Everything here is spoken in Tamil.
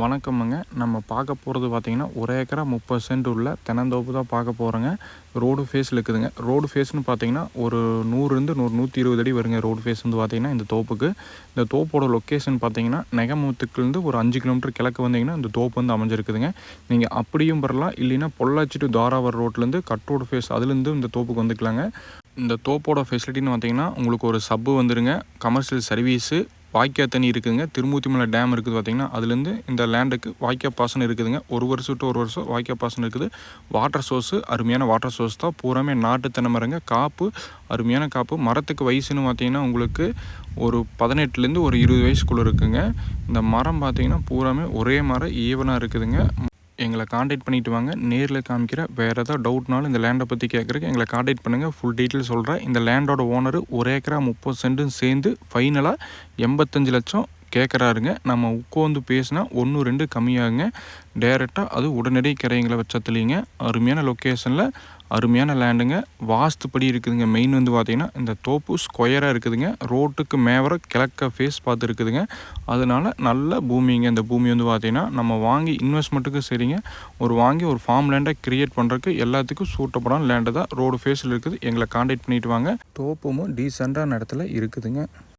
வணக்கமுங்க. நம்ம பார்க்க போகிறது பார்த்திங்கன்னா ஒரு ஏக்கரா முப்பது சென்ட் உள்ள தென்னந்தோப்பு தான் பார்க்க போகிறோங்க ரோடு ஃபேஸில் இருக்குதுங்க. ரோடு ஃபேஸ்னு பார்த்தீங்கன்னா ஒரு நூறுலேருந்து நூறு நூற்றி இருபது அடி வருங்க ரோடு ஃபேஸ் வந்து பார்த்தீங்கன்னா இந்த தோப்புக்கு. இந்த தோப்போட லொக்கேஷன் பார்த்தீங்கன்னா நெகமுத்துக்குலேருந்து ஒரு அஞ்சு கிலோமீட்டர் கிழக்கு வந்தீங்கன்னா இந்த தோப்பு வந்து அமைஞ்சிருக்குதுங்க. நீங்கள் அப்படியும் வரலாம். இல்லைன்னா பொள்ளாச்சி டு தாராவர் ரோட்லேருந்து கட்ரோடு ஃபேஸ் அதுலேருந்து இந்த தோப்புக்கு வந்துக்கலாங்க. இந்த தோப்போட ஃபெசிலிட்டின்னு பார்த்தீங்கன்னா உங்களுக்கு ஒரு சப்பு வந்துருங்க. கமர்ஷியல் சர்வீஸு வாய்க்கா தண்ணி இருக்குதுங்க திருமூர்த்திமலை டேம் இருக்குது பார்த்திங்கன்னா அதுலேருந்து இந்த லேண்டுக்கு வாய்க்கா பாசனம் இருக்குதுங்க. ஒரு வருஷம் டு ஒரு வருஷம் வாய்க்கா பாசனம் இருக்குது. வாட்டர் சோர்ஸு அருமையான வாட்டர் சோர்ஸ் தான். பூராமே நாட்டு தென்னை மரங்க. காப்பு அருமையான காப்பு. மரத்துக்கு வயசுன்னு பார்த்தீங்கன்னா உங்களுக்கு ஒரு பதினெட்டுலேருந்து ஒரு இருபது வயசுக்குள்ளே இருக்குங்க. இந்த மரம் பார்த்திங்கன்னா பூராமே ஒரே மரம் ஈவனாக இருக்குதுங்க. எங்களை காண்டாக்ட் பண்ணிட்டு வாங்க. நேரில் காமிக்கிற வேறு ஏதாவது டவுட்னாலும் இந்த லேண்டை பற்றி கேட்குறக்கு எங்களை காண்டாக்ட் பண்ணுங்கள் ஃபுல் டீட்டெயில் சொல்கிறேன் இந்த லேண்டோட ஓனர் ஒரு ஏக்கரா முப்பது சென்ட்டும் சேர்ந்து ஃபைனலாக எண்பத்தஞ்சு லட்சம் கேட்குறாருங்க நம்ம உட்காந்து பேசினா ஒன்று ரெண்டு கம்மியாகுங்க. டேரெக்டாக அது உடனடி கிரைங்களை வச்சத்துலேங்க. அருமையான லொக்கேஷனில் அருமையான லேண்டுங்க வாஸ்துப்படி இருக்குதுங்க. மெயின் வந்து பார்த்திங்கன்னா இந்த தோப்பு ஸ்கொயராக இருக்குதுங்க. ரோட்டுக்கு மேவர கிழக்க ஃபேஸ் பார்த்து இருக்குதுங்க. அதனால நல்ல பூமிங்க. இந்த பூமி வந்து பார்த்திங்கன்னா நம்ம வாங்கி இன்வெஸ்ட்மெண்ட்டுக்கு சரிங்க. ஒரு வாங்கி ஒரு ஃபார்ம் லேண்டை க்ரியேட் பண்ணுறதுக்கு எல்லாத்துக்கும் சூட்டப்படான லேண்டு தான் ரோடு ஃபேஸில் இருக்குது. எங்களை காண்டாக்ட் பண்ணிட்டு வாங்க. தோப்புமும் டீசெண்டான இடத்துல இருக்குதுங்க.